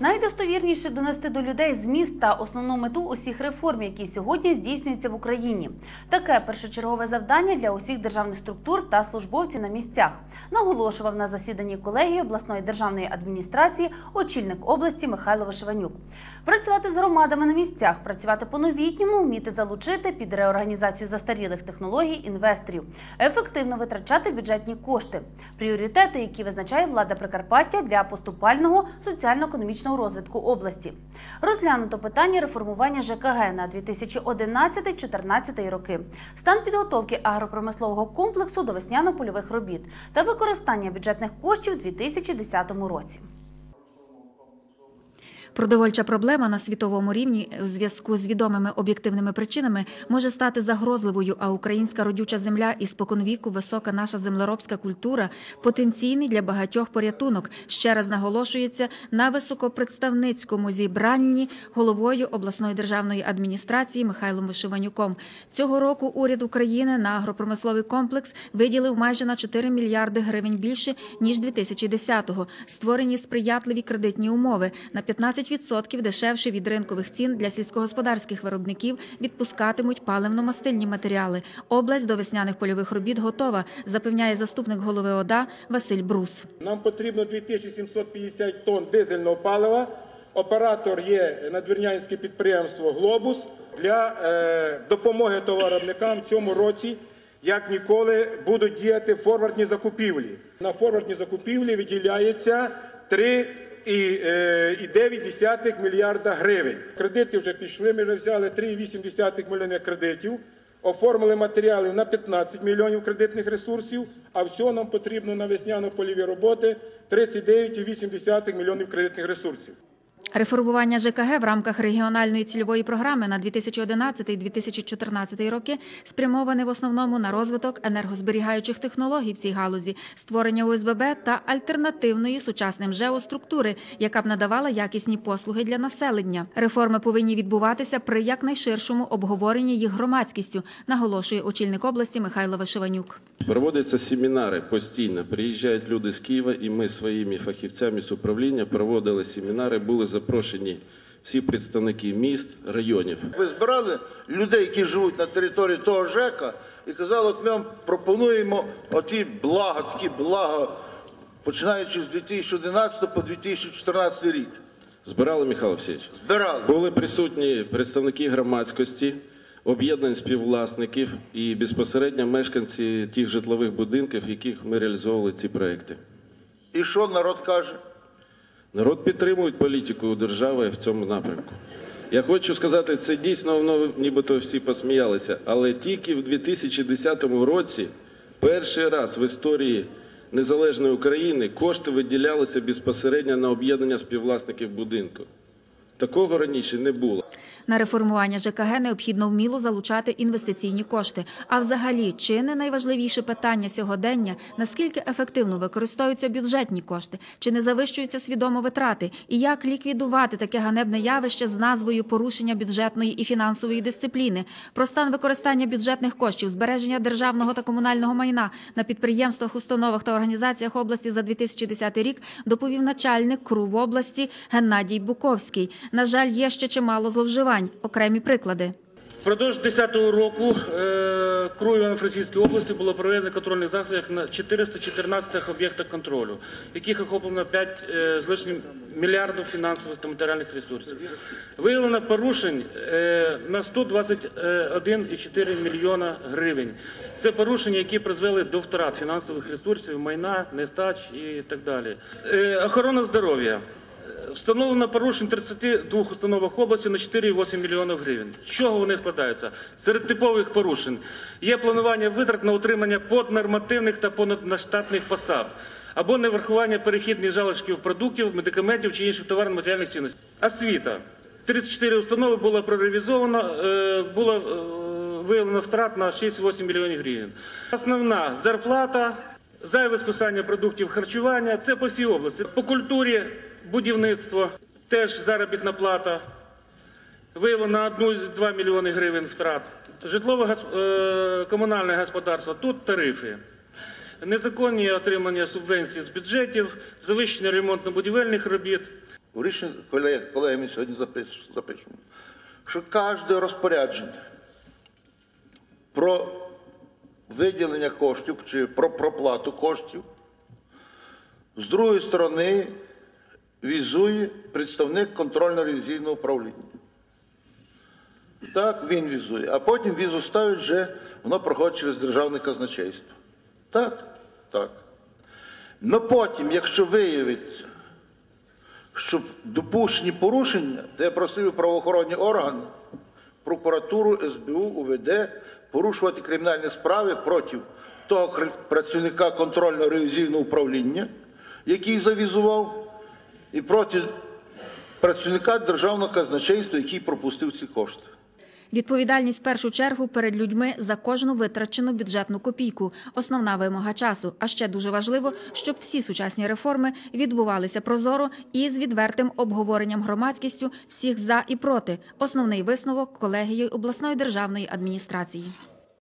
Найдостовірніше донести до людей зміст та основну мету усіх реформ, які сьогодні здійснюються в Україні. Таке першочергове завдання для усіх державних структур та службовців на місцях, наголошував на засіданні колегії обласної державної адміністрації очільник області Михайло Вишиванюк. Працювати з громадами на місцях, працювати по-новітньому, вміти залучити під реорганізацію застарілих технологій інвесторів, ефективно витрачати бюджетні кошти, пріоритети, які визначає влада Прикарпаття для поступального соціально-економічного розвитку області. Розглянуто питання реформування ЖКГ на 2011-2014 роки, стан підготовки агропромислового комплексу до весняно-польових робіт та використання бюджетних коштів у 2010 році. Продовольча проблема на світовому рівні у зв'язку з відомими об'єктивними причинами може стати загрозливою, а українська родюча земля і споконвіку висока наша землеробська культура потенційний для багатьох порятунок. Ще раз наголошується на високопредставницькому зібранні головою обласної державної адміністрації Михайлом Вишиванюком. Цього року уряд України на агропромисловий комплекс виділив майже на 4 мільярди гривень більше ніж 2010-го. Створені сприятливі кредитні умови на 15% дешевше від ринкових цін для сільськогосподарських виробників відпускатимуть паливно-мастильні матеріали. Область до весняних польових робіт готова, запевняє заступник голови ОДА Василь Брус. Нам потрібно 2750 тонн дизельного палива. Оператор є надвірнянське підприємство Глобус для е, допомоги товаровникам цьому році. Як ніколи будуть діяти форвардні закупівлі. На форвардні закупівлі виділяється 3,9 мільярда гривень. Кредити вже пішли. Ми вже взяли 3,8 мільйони кредитів. Оформили матеріалів на 15 мільйонів кредитних ресурсів, а всього нам потрібно на весняно-польові роботи 39,8 мільйонів кредитних ресурсів. Реформування ЖКГ в рамках регіональної цільової програми на 2011-2014 роки спрямоване в основному на розвиток енергозберігаючих технологій в цій галузі, створення ОСББ та альтернативної сучасним ЖЕО структури, яка б надавала якісні послуги для населення. Реформи повинні відбуватися при якнайширшому обговоренні їх громадськістю, наголошує очільник області Михайло Вишиванюк. Проводяться семінари постійно. Приїжджають люди з Києва, і ми своїми фахівцями з управління проводили семінари. Були запрошені всі представники міст, районів. Ви збирали людей, які живуть на території того ЖЕКа, і казали, от ми вам пропонуємо оті блага, такі блага, починаючи з 2011 по 2014 рік. Збирали Михайло Олексійович. Збирали. Були присутні представники громадськості, об'єднань співвласників і безпосередньо мешканці тих житлових будинків, в яких ми реалізовували ці проекти. І що народ каже? Народ підтримує політику держави в цьому напрямку. Я хочу сказати, це дійсно воно нібито всі посміялися, але тільки в 2010 році перший раз в історії незалежної України кошти виділялися безпосередньо на об'єднання співвласників будинку. Такого раніше не було. На реформування ЖКГ необхідно вміло залучати інвестиційні кошти. А взагалі, чи не найважливіше питання сьогодення, наскільки ефективно використовуються бюджетні кошти, чи не завищуються свідомо витрати, і як ліквідувати таке ганебне явище з назвою порушення бюджетної і фінансової дисципліни, про стан використання бюджетних коштів, збереження державного та комунального майна на підприємствах, установах та організаціях області за 2010 рік доповів начальник КРУ в області Геннадій Буковський. На жаль, є ще чимало зловживань. Окремі приклади. Впродовж 2010 року е, КРУ Івано-Франківської області було проведено контрольних заходів на 414 об'єктах контролю, яких охоплено 5 е, з лишнім мільярдів фінансових та матеріальних ресурсів. Виявлено порушень е, на 121,4 мільйона гривень. Це порушення, які призвели до втрат фінансових ресурсів, майна, нестач і так далі. Охорона здоров'я. Встановлено порушень 32 установах області на 4,8 мільйонів гривень. Чого вони складаються? Серед типових порушень є планування витрат на утримання поднормативних та понадштатних посад або неврахування перехідних залишків продуктів, медикаментів чи інших товарно-матеріальних цінностей. Освіта. 34 установи було проревізовано, е, було е, виявлено втрат на 6-8 мільйонів гривень. Основна зарплата, зайве списання продуктів харчування це по всій області. По культурі, будівництво, теж заробітна плата. Виявлено 1-2 мільйони гривень втрат. Гос- е, господарство, тут тарифи. Незаконні отримання субвенцій з бюджетів, завищення ремонтно-будівельних робіт. в рішенні колеги- колегами сьогодні запиш- запишемо, що кожне розпорядження про виділення коштів чи про проплату коштів з другої сторони візує представник контрольно-ревізійного управління. Так, він візує, а потім візу ставить вже, воно проходить через державне казначейство. Так, так. Но потім, якщо виявиться, що допущені порушення, то я просив правоохоронні органи, прокуратуру, СБУ, УВД порушувати кримінальні справи проти того працівника контрольно-ревізійного управління, який завізував, і проти працівника державного казначейства, який пропустив ці кошти. Відповідальність в першу чергу перед людьми за кожну витрачену бюджетну копійку основна вимога часу. А ще дуже важливо, щоб всі сучасні реформи відбувалися прозоро і з відвертим обговоренням громадськістю всіх за і проти. Основний висновок колегії обласної державної адміністрації.